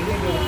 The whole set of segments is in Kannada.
ಮತ್ತೆ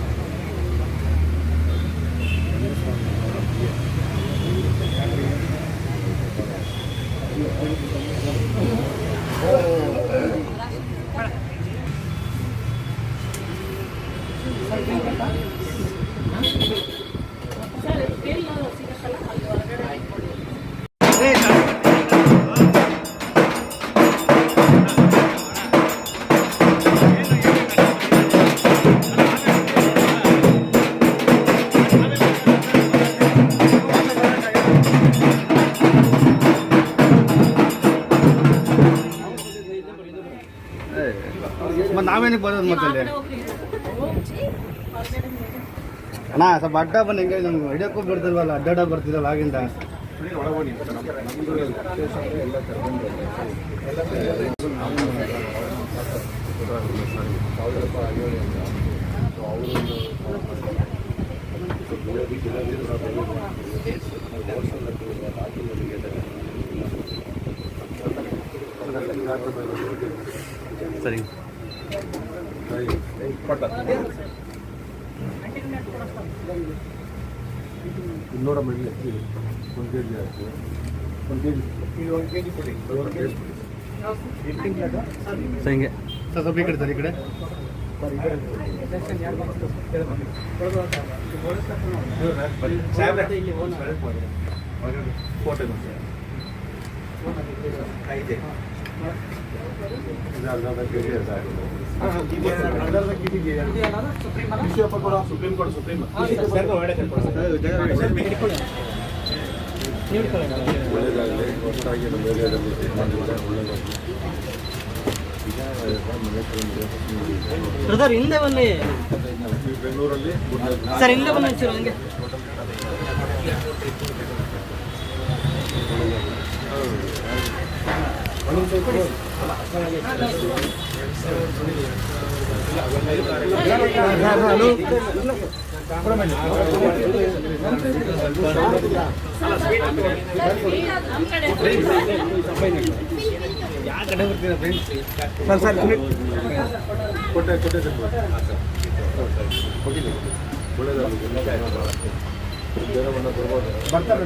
ನಾವೇನಕ್ಕೆ ಬರೋದು ಮತ್ತೆ ಅಲ್ಲಿ ಅಣ್ಣ ಸ್ವಲ್ಪ ಅಡ್ಡ ಬನ್ನಿ ಹಿಂಗೆ ನಮ್ಗೆ ಹಿಡಿಯೋಕ್ಕೂ ಬರ್ತಿಲ್ವಲ್ಲ ಅಡ್ಡಾಡ ಬರ್ತಿರಲ್ಲ ಆಗಿಂದ ಸರಿ. ಇನ್ನೂರ ಮಿಡ್ಲ್ ಒಂದು ಕೆ ಜಿ ಹಾಕಿ. ಒಂದು ಕೆ ಜಿ ಒಂದು ಕೆ ಜಿ ಕೊಡಿ ಒಂದು ಕೆ ಜಿ ಸರ್ ಹಿಂಗೆ ಸರ್ ಸ್ವಲ್ಪ ಈ ಕಡೆ ಸರ್ ಈ ಕಡೆ. ಫೋಟೋ ಇದು. ಸುಪ್ರೀಂ ಕೋರ್ಟ್ ಸುಪ್ರೀಂ ಒಳ್ಳೆಯದಾಗಲಿ ಹೊಸದಾಗಿ ಹಿಂದೆ ಬನ್ನಿ. ಬೆಂಗಳೂರಲ್ಲಿ ಸರ್ ಹಿಂದೆ ಬನ್ನಿ ಸರ್ ಹಿಂಗೆ. ಹೋಗಿದ್ದೀನಿ ಒಳ್ಳೆಯದಾಗಲಿ ಬೇರೆ ಬಣ್ಣ ಬರ್ಬೋದು ಬರ್ತಾರೆ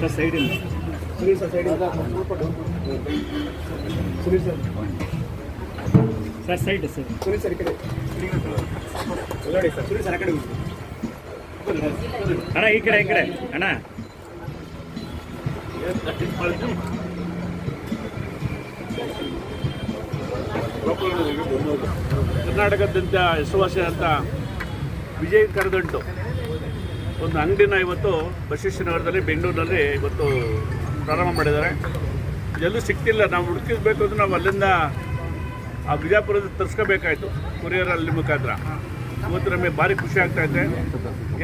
sir Sunil sir side sir. Suni sir, ಈ ಕಡೆ. ನೋಡಿ ಸರ್ ಸುನಿ ಸರ್, ಆ ಕಡೆ. ಅಣ್ಣ, ಈ ಕಡೆ ಈ ಕಡೆ. ಅಣ್ಣ. ಕರ್ನಾಟಕದಂತ ಹೆಸರುವಾಸಿ ಅಂತ ವಿಜಯ್ ಕರದಂಟು. ಒಂದು ಅಂಗಡಿನ ಇವತ್ತು ಬಸವೇಶ್ವರನಗರದಲ್ಲಿ ಬೆಂಗಳೂರಿನಲ್ಲಿ ಇವತ್ತು ಪ್ರಾರಂಭ ಮಾಡಿದ್ದಾರೆ. ಎಲ್ಲೂ ಸಿಕ್ತಿಲ್ಲ ನಾವು ಹುಡುಕಿಸ್ಬೇಕು ಅಂದ್ರೆ ನಾವು ಅಲ್ಲಿಂದ ಆ ಬಿಜಾಪುರದ ತರಿಸ್ಕೋಬೇಕಾಯ್ತು ಕೊರಿಯರಲ್ಲಿ ಮುಖಾಂತರ. ಇವತ್ತು ನಮಗೆ ಭಾರಿ ಖುಷಿ ಆಗ್ತಾಯಿದೆ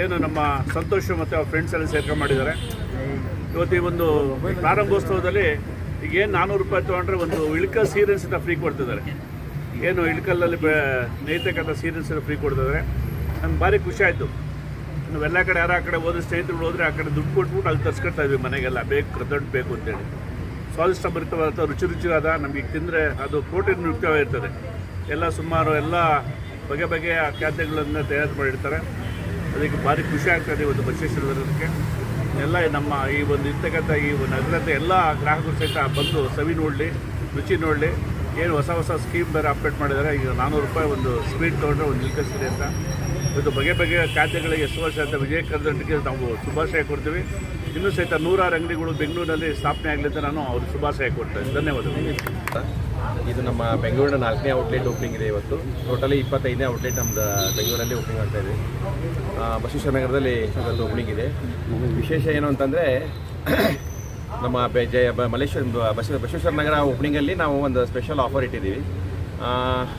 ಏನು ನಮ್ಮ ಸಂತೋಷ ಮತ್ತು ಅವ್ರ ಫ್ರೆಂಡ್ಸ್ ಎಲ್ಲ ಸೇರ್ಕೊಂಡು ಮಾಡಿದ್ದಾರೆ. ಇವತ್ತು ಈ ಒಂದು ಪ್ರಾರಂಭೋತ್ಸವದಲ್ಲಿ ಈಗ ಏನು ನಾನ್ನೂರು ರೂಪಾಯಿ ತೊಗೊಂಡ್ರೆ ಒಂದು ಇಳ್ಕಲ್ ಸೀರೆನ್ಸ್ ಅಂತ ಫ್ರೀ ಕೊಡ್ತಿದ್ದಾರೆ. ಏನು ಇಳ್ಕಲ್ಲಲ್ಲಿ ಬೆ ನೇಯ್ತಕ್ಕಂಥ ಸೀರೆನ್ಸ್ ಫ್ರೀ ಕೊಡ್ತಿದ್ದಾರೆ. ನಮ್ಗೆ ಭಾರಿ ಖುಷಿ ಆಯಿತು. ನಾವೆಲ್ಲ ಕಡೆ, ಯಾರು ಆ ಕಡೆ ಹೋದ್ರೆ ಸ್ನೇಹಿತರು ಹೋದರೆ ಆ ಕಡೆ ದುಡ್ಡು ಕೊಟ್ಬಿಟ್ಟು ಅಲ್ಲಿ ತರ್ಸ್ಕೊಳ್ತಾ ಇದ್ವಿ ಮನೆಗೆಲ್ಲ ಬೇಕು ಕರ್ದೊಡ್ಡು ಬೇಕು ಅಂತೇಳಿ. ಸ್ವಾದಿಷ್ಟ ಭರಿತವಾದ ರುಚಿ ರುಚಿಯಾದ ನಮಗೆ ತಿಂದರೆ ಅದು ಪ್ರೋಟೀನ್ ಯುಕ್ತವಾಗಿರ್ತದೆ ಎಲ್ಲ ಸುಮಾರು ಎಲ್ಲ ಬಗೆ ಬಗೆಯ ಖಾದ್ಯಗಳನ್ನು ತಯಾರು ಮಾಡಿರ್ತಾರೆ. ಅದಕ್ಕೆ ಭಾರಿ ಖುಷಿ ಆಗ್ತದೆ ಇವತ್ತು ಬಸವೇಶ್ವರಕ್ಕೆ ಎಲ್ಲ ನಮ್ಮ ಈ ಒಂದು ಇರ್ತಕ್ಕಂಥ ಈ ಒಂದು ನಗರದ ಎಲ್ಲ ಗ್ರಾಹಕರು ಸಹಿತ ಬಂದು ಸವಿ ನೋಡಲಿ, ರುಚಿ ನೋಡಲಿ. ಏನು ಹೊಸ ಹೊಸ ಸ್ಕೀಮ್ ಬೇರೆ ಅಪ್ಡೇಟ್ ಮಾಡಿದ್ದಾರೆ. ಈಗ ನಾನ್ನೂರು ರೂಪಾಯಿ ಒಂದು ಸ್ಪೀಡ್ ತೊಗೊಂಡ್ರೆ ಒಂದು ನಿಲ್ಕಸಿದೆ ಅಂತ. ಇವತ್ತು ಬಗೆ ಬಗೆಯ ಖಾತೆಗಳಿಗೆ ಎಷ್ಟು ವರ್ಷ ಅಂತ ವಿಜಯ ಕರ್ನಾಟಕಕ್ಕೆ ನಾವು ಶುಭಾಶಯ ಕೊಡ್ತೀವಿ. ಇನ್ನೂ ಸಹಿತ ನೂರಾರು ಅಂಗಡಿಗಳು ಬೆಂಗಳೂರಿನಲ್ಲಿ ಸ್ಥಾಪನೆ ಆಗಲಿ ಅಂತ ನಾನು ಅವ್ರಿಗೆ ಶುಭಾಶಯ ಕೊಡ್ತೇನೆ. ಧನ್ಯವಾದಗಳು. ಇದು ನಮ್ಮ ಬೆಂಗಳೂರಿನ ನಾಲ್ಕನೇ ಔಟ್ಲೆಟ್ ಓಪನಿಂಗ್ ಇದೆ ಇವತ್ತು. ಟೋಟಲಿ ಇಪ್ಪತ್ತೈದನೇ ಔಟ್ಲೆಟ್ ನಮ್ಮದು ಬೆಂಗಳೂರಲ್ಲಿ ಓಪನಿಂಗ್ ಆಗ್ತಾ ಇದೆ. ಬಸವೇಶ್ವರ ನಗರದಲ್ಲಿ ಓಪನಿಂಗ್ ಇದೆ. ವಿಶೇಷ ಏನು ಅಂತಂದರೆ ನಮ್ಮ ಜಯ ಮಲೇಶ್ವರ ಬಸವ ಬಸವೇಶ್ವರ ನಗರ ಓಪನಿಂಗಲ್ಲಿ ನಾವು ಒಂದು ಸ್ಪೆಷಲ್ ಆಫರ್ ಇಟ್ಟಿದ್ದೀವಿ.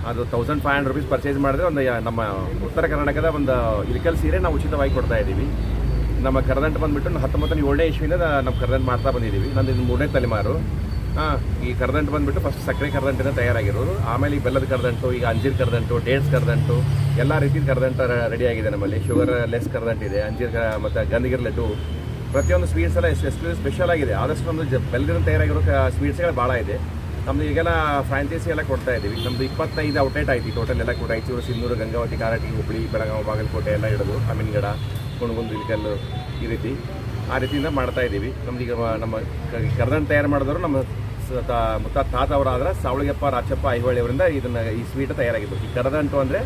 ಅದು thousand five hundred rupees purchase ಮಾಡಿದ್ರೆ ಒಂದು ನಮ್ಮ ಉತ್ತರ ಕರ್ನಾಟಕದ ಒಂದು ಇಲಿಕಲ್ ಸೀರೆ ನಾವು ಉಚಿತವಾಗಿ ಕೊಡ್ತಾ ಇದ್ದೀವಿ. ನಮ್ಮ ಕರದಂಟು ಬಂದುಬಿಟ್ಟು ಹತ್ತೊಂಬತ್ತನೇ ಏಳನೇ ಇಶ್ವಿಂದ ನಮ್ಮ ಕರದಂಟು ಮಾಡ್ತಾ ಬಂದಿದ್ದೀವಿ. ನಂದು ಇದು ಮೂರನೇ ತಲೆಮಾರು. ಹಾಂ ಈ ಕರದಂಟು ಬಂದುಬಿಟ್ಟು ಫಸ್ಟ್ ಸಕ್ಕರೆ ಕರದಂಟಿನ ತಯಾರಾಗಿರೋದು. ಆಮೇಲೆ ಈ ಬೆಲ್ಲದ ಕರದಂಟು ಈಗ ಅಂಜೀರ್ ಕರದಂಟು ಡೇಟ್ಸ್ ಕರದಂಟು ಎಲ್ಲ ರೀತಿಯ ಕರದಂಟ ರೆಡಿಯಾಗಿದೆ ನಮ್ಮಲ್ಲಿ. ಶುಗರ್, ಲೆಸ್ ಕರ್ದಂಟಿದೆ ಅಂಜೀರ್ ಮತ್ತು ಗಂಧಗಿರ್ ಲಡ್ಡು ಪ್ರತಿಯೊಂದು ಸ್ವೀಟ್ಸ್ ಎಲ್ಲ ಎಷ್ಟು ಸ್ಪೆಷಲ್ ಆಗಿದೆ. ಆದಷ್ಟು ನಮ್ಮದು ಜ ಬೆಲ್ಲದಿಂದ ತಯಾರಾಗಿರೋ ಸ್ವೀಟ್ಸ್ಗಳು ಭಾಳ ಇದೆ. ನಮ್ಮದು ಈಗೆಲ್ಲ ಫ್ರಾಂಚೈಸಿ ಎಲ್ಲ ಕೊಡ್ತಾ ಇದ್ದೀವಿ. ನಮ್ಮದು ಇಪ್ಪತ್ತೈದು ಔಟ್ಲೆಟ್ ಆಯ್ತು ಟೋಟಲ್ ಎಲ್ಲ ಕೂಡ. ರಾಯಚೂರು ಸಿಂಧೂರು ಗಂಗಾವತಿ, ಕಾರಟಿ ಹುಬ್ಬಳ್ಳಿ ಬೆಳಗಾವಿ, ಬಾಗಲಕೋಟೆ ಎಲ್ಲ ಹಿಡಿದು ಅಮೀನ್ಗಡ, ಕುಣಗುಂದು ಇಲ್ಕಲ್ಲು ಈ ರೀತಿ. ಆ ರೀತಿಯಿಂದ ಮಾಡ್ತಾ ಇದ್ದೀವಿ. ನಮ್ದು ಈಗ ನಮ್ಮ ಕರ್ದನ್ ತಯಾರು ಮಾಡಿದವರು ನಮ್ಮ ಮುತ್ತ ತಾತ ಅವರಾದ್ರೆ, ಸಾವಳಿಗೆಪ್ಪ, ರಾಚಪ್ಪ, ಐಹೊಳಿ ಅವರಿಂದ ಇದನ್ನ ಈ ಸ್ವೀಟ್ ತಯಾರಾಗಿದ್ದು ಈ ಕರದಂಟು ಅಂದರೆ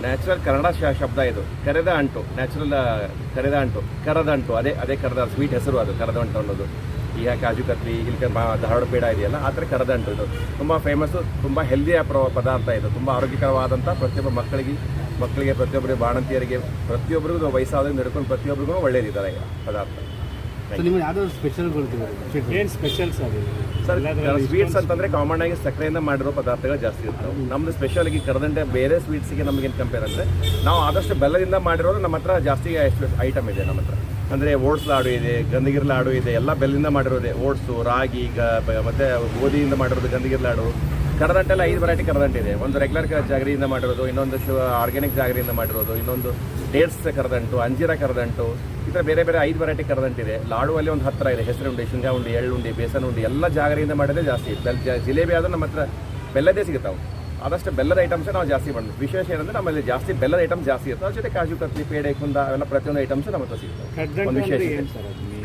ನ್ಯಾಚುರಲ್ ಕನ್ನಡ ಶಬ್ದ ಇದು. ಕರೆದ ಅಂಟು. ನ್ಯಾಚುರಲ್ ಕರೆದ ಅಂಟು. ಕರದ ಅಂಟು. ಅದೇ ಅದೇ ಕರದ ಸ್ವೀಟ್ ಹೆಸರು ಅದು, ಕರದ ಅಂಟು ಅನ್ನೋದು. ಈಗ ಕಾಜು ಕತ್ಲಿ, ಇಲ್ಲಿ ಧಾರವಾಡ ಪೇಡ ಇದೆಯಲ್ಲ, ಆ ಥರ ಕರದ ಅಂಟು ಇದು. ತುಂಬ ಫೇಮಸ್ಸು ತುಂಬ ಹೆಲ್ದಿಯ ಪ್ರ ಪದಾರ್ಥ ಇದು. ತುಂಬ ಆರೋಗ್ಯಕರವಾದಂಥ ಪ್ರತಿಯೊಬ್ಬ ಮಕ್ಕಳಿಗೆ ಮಕ್ಕಳಿಗೆ ಪ್ರತಿಯೊಬ್ಬರಿಗೆ, ಬಾಣಂತಿಯರಿಗೆ, ಪ್ರತಿಯೊಬ್ಬರಿಗೂ ವಯಸ್ಸಾದ ನಡ್ಕೊಂಡು ಪ್ರತಿಯೊಬ್ಬರಿಗೂ ಈಗ ಪದಾರ್ಥ. ನಿಮಗೆ ಯಾವ್ದಾದ್ರು ಸ್ಪೆಷಲ್ ಕೊಡ್ತೀವಿ ಏನು ಸ್ಪೆಷಲ್ಸ್ ಅದು ಸರ್ ಸ್ವೀಟ್ಸ್ ಅಂತಂದ್ರೆ ಕಾಮನ್ ಆಗಿ ಸಕ್ಕರೆಯಿಂದ ಮಾಡಿರೋ ಪದಾರ್ಥಗಳು ಜಾಸ್ತಿ ಇರ್ತವೆ. ನಮ್ದು ಸ್ಪೆಷಲ್ ಆಗಿ ಬೇರೆ ಬೇರೆ ನಮ್ಗೆ ನಮಗೇನು ಕಂಪೇರ್ ಅಂದರೆ ನಾವು ಆದಷ್ಟು ಬೆಲ್ಲದಿಂದ ಮಾಡಿರೋದು ನಮ್ಮ ಹತ್ರ ಜಾಸ್ತಿ ಐಟಮ್ ಇದೆ ನಮ್ಮ ಹತ್ರ. ಅಂದರೆ ಓಟ್ಸ್ ಲಾಡು ಇದೆ ಗಂಧಗಿರ್ ಲಾಡು ಇದೆ ಎಲ್ಲ ಬೆಲ್ಲದಿಂದ ಮಾಡಿರೋದೆ. ಓಟ್ಸು ರಾಗಿ ಗ ಬ- ಮತ್ತೆ ಗೋಧಿಯಿಂದ ಮಾಡಿರೋದು ಗಂಧಗಿರ್ ಲಾಡು. ಕರದಂಟೆಲ್ಲ ಐದು ವೆರೈಟಿ ಕರದಂಟೆ ಇದೆ. ಒಂದು ರೆಗ್ಯುಲರ್ ಜಾಗರಿಯಿಂದ ಮಾಡಿರೋದು ಇನ್ನೊಂದು ಶು ಆರ್ಗ್ಯಾನಿಕ್ ಜಾಗರಿಯಿಂದ ಮಾಡಿರೋದು ಇನ್ನೊಂದು ಡೇಟ್ಸ್ ಕರದಂಟು ಅಂಜೀರ ಕರದಂಟು ಈ ಥರ ಬೇರೆ ಬೇರೆ ಐದು ವೆರೈಟಿ ಕರದಂಟಿದೆ ಲಾಡುವಲ್ಲಿ ಒಂದು ಹತ್ತಿರ ಇದೆ ಹೆಸರು ಉಂಡೆ ಶೇಂಗಾ ಉಂಡಿ ಎಳ್ಳು ಉಂಡೆ ಬೇಸನ್ ಉಂಡಿ ಎಲ್ಲ ಜಾಗರಿಯಿಂದ ಮಾಡಿದ್ರೆ ಜಾಸ್ತಿ. ಬೆಲ್ ಜಿಲೇಬಿ ಆದ್ರೆ ನಮ್ಮ ಹತ್ರ ಬೆಲ್ಲದೇ ಸಿಗುತ್ತಾವೆ ಆದಷ್ಟು ಬೆಲ್ಲದ ಐಟಮ್ಸ್ ನಾವು ಜಾಸ್ತಿ ಮಾಡ್ತೀವಿ. ವಿಶೇಷ ಏನಂದ್ರೆ ನಮ್ಮಲ್ಲಿ ಜಾಸ್ತಿ ಬೆಲ್ಲದ ಐಟಮ್ ಜಾಸ್ತಿ ಇರ್ತವೆ. ಅದ್ರ ಜೊತೆ ಕಾಜು ಕತ್ಲಿ ಪೇಡೆ ಕುಂದ ಅವೆಲ್ಲ ಪ್ರತಿಯೊಂದು ಐಟಮ್ಸ್ ನಮ್ಮ ಹತ್ರ ಸಿಗುತ್ತೆ. ಒಂದು ವಿಶೇಷ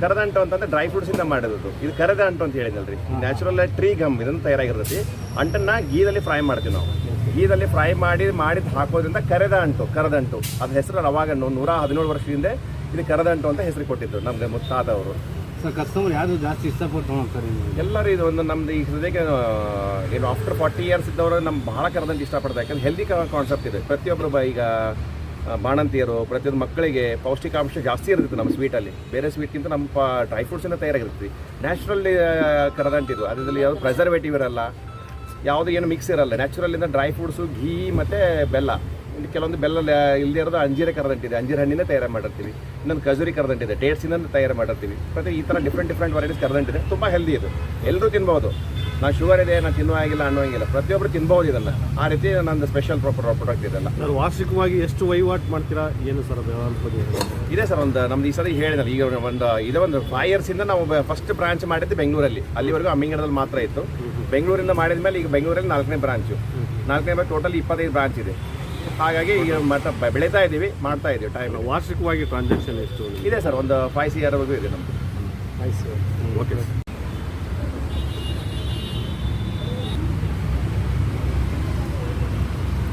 ಕರದಂಟು ಅಂತಂದ್ರೆ ಡ್ರೈ ಫ್ರೂಟ್ಸ್ ಇಂದ ಮಾಡಿರೋದು ಇದು ಕರದ ಅಂಟು ಅಂತ ಹೇಳಿದಲ್ರಿ ನ್ಯಾಚುರಲ್ ಟ್ರೀ ಗಮ್ ಇದನ್ನು ತಯಾರಾಗಿರ್ತೈತಿ. ಅಂಟನ್ನ ಗೀದಲ್ಲಿ ಫ್ರೈ ಮಾಡ್ತೀವಿ ನಾವು. ಗೀದಲ್ಲಿ ಫ್ರೈ ಮಾಡಿ ಮಾಡಿದ್ ಹಾಕೋದ್ರಿಂದ ಕರೆದ ಅಂಟು ಕರದಂಟು. ಅದ್ರ ಹೆಸರು ಅವಾಗ ನೂರ ಹದಿನೇಳು ವರ್ಷದಿಂದ ಇದು ಕರದಂಟು ಅಂತ ಹೆಸರು ಕೊಟ್ಟಿದ್ರು ನಮ್ಗೆ ಮುತ್ತಾದವರು. ಕಸ್ಟಮರ್ ಯಾರು ಜಾಸ್ತಿ ಇಷ್ಟಪಟ್ಟು ಎಲ್ಲರೂ ಇದು ಒಂದು ನಮ್ದು ಈ ಹೃದಯಕ್ಕೆ ಏನು ಆಫ್ಟರ್ ಫಾರ್ಟಿ ಇಯರ್ಸ್ ಇದ್ದವರು ನಮ್ಮ ಬಹಳ ಕರದಂಟು ಇಷ್ಟಪಡ್ತಾರೆ. ಯಾಕಂದ್ರೆ ಹೆಲ್ದಿ ಕಾನ್ಸೆಪ್ಟ್ ಇದೆ. ಪ್ರತಿಯೊಬ್ಬರು ಬ ಈಗ ಬಾಣಂತಿಯರು, ಪ್ರತಿಯೊಂದು ಮಕ್ಕಳಿಗೆ ಪೌಷ್ಟಿಕಾಂಶ ಜಾಸ್ತಿ ಇರುತ್ತೆ ನಮ್ಮ ಸ್ವೀಟಲ್ಲಿ ಬೇರೆ ಸ್ವೀಟ್ಗಿಂತ ನಮ್ಮ ಪ ಡ್ರೈ ಫ್ರೂಟ್ಸಿಂದ ತಯಾರಾಗಿರುತ್ತೆ ನ್ಯಾಚುರಲ್ಲಿ ಕರದಂಟು ಇದು. ಅದರಲ್ಲಿ ಯಾವುದು ಪ್ರೆಸರ್ವೇಟಿವ್ ಇರಲ್ಲ, ಯಾವುದು ಏನು ಮಿಕ್ಸ್ ಇರಲ್ಲ. ನ್ಯಾಚುರಲ್ಲಿಂದ ಡ್ರೈ ಫ್ರೂಟ್ಸು ಘೀ ಮತ್ತು ಬೆಲ್ಲ. ಇಲ್ಲಿ ಕೆಲವೊಂದು ಬೆಲ್ಲ ಇಲ್ಲದೇ ಇರೋದು ಅಂಜೀರ ಕರದಂಟಿದೆ ಅಂಜೀರ ಹಣ್ಣಿನ ತಯಾರು ಮಾಡಿರ್ತೀವಿ. ಇನ್ನೊಂದು ಖಜೂರಿ ಕರದಂಟಿದೆ ಡೇಟ್ಸಿಂದ ತಯಾರು ಮಾಡಿರ್ತೀವಿ. ಪ್ರತಿ ಈ ಥರ ಡಿಫ್ರೆಂಟ್ ಡಿಫ್ರೆಂಟ್ ವೆರೈಟೀಸ್ ಕರದಂಟಿದೆ ತುಂಬ ಹೆಲ್ದಿ ಇದು. ಎಲ್ಲರೂ ತಿನ್ಬೋದು. ನಾನು ಶುಗರ್ ಇದೆ ನಾನು ತಿನ್ನುವ ಆಗಿಲ್ಲ ಅನ್ನೋಂಗಿಲ್ಲ ಪ್ರತಿಯೊಬ್ಬರು ತಿನ್ಬೋದು ಇದನ್ನು ಆ ರೀತಿ ನಂದು ಸ್ಪೆಷಲ್ ಪ್ರಾಡಕ್ಟ್ ಇದೆಲ್ಲ ನಾನು ವಾರ್ಷಿಕವಾಗಿ ಎಷ್ಟು ವಹಿವಾಟು ಮಾಡ್ತೀರಾ? ಏನು ಸರ್ ಇದೆ ಸರ್ ಒಂದು ನಮ್ದು ಈ ಸಲ ಹೇಳಿದ್ರೆ ಈಗ ಒಂದು ಇದೆ ಒಂದು ಫೈವ್ ಇಯರ್ಸಿಂದ ನಾವು ಫಸ್ಟ್ ಬ್ರಾಂಚ್ ಮಾಡಿದ್ದು ಬೆಂಗಳೂರಲ್ಲಿ. ಅಲ್ಲಿವರೆಗೂ ಅಮ್ಮಿಂಗಡದಲ್ಲಿ ಮಾತ್ರ ಇತ್ತು. ಬೆಂಗಳೂರಿಂದ ಮಾಡಿದ ಮೇಲೆ ಈಗ ಬೆಂಗಳೂರಲ್ಲಿ ನಾಲ್ಕನೇ ಬ್ರಾಂಚು ನಾಲ್ಕನೇ ಬ್ರಾಂಚ್ ಟೋಟಲ್ ಇಪ್ಪತ್ತೈದು ಬ್ರಾಂಚ್ ಇದೆ. ಹಾಗಾಗಿ ಈಗ ಮತ್ತೆ ಬೆಳೀತಾ ಇದ್ದೀವಿ ಮಾಡ್ತಾ ಇದೀವಿ ಟೈಮ್ ವಾರ್ಷಿಕವಾಗಿ ಟ್ರಾನ್ಸಾಕ್ಷನ್ ಎಷ್ಟು? ಇದೆ ಸರ್ ಒಂದು ಫೈವ್ ಸಿ ಇಯರ್ವರೆಗೂ ಇದೆ ನಮ್ಮದು ಓಕೆ ಸರ್ ಸರಿ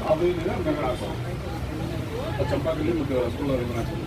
ಪೂರ ಹೋಗ್ಲಿಕ್ಕೆ ಆಗುತ್ತೆ ಇದು. ಶಾಸ್ತ್ರ ಅದು ಏನಿದೆ ಗಂಗಡ ಹಾಕೋದು ಅದು ಚಂಪಾಕಲ್ಲಿ ಮತ್ತು ರಸಗುಲ್ಲ ಅದನ್ನ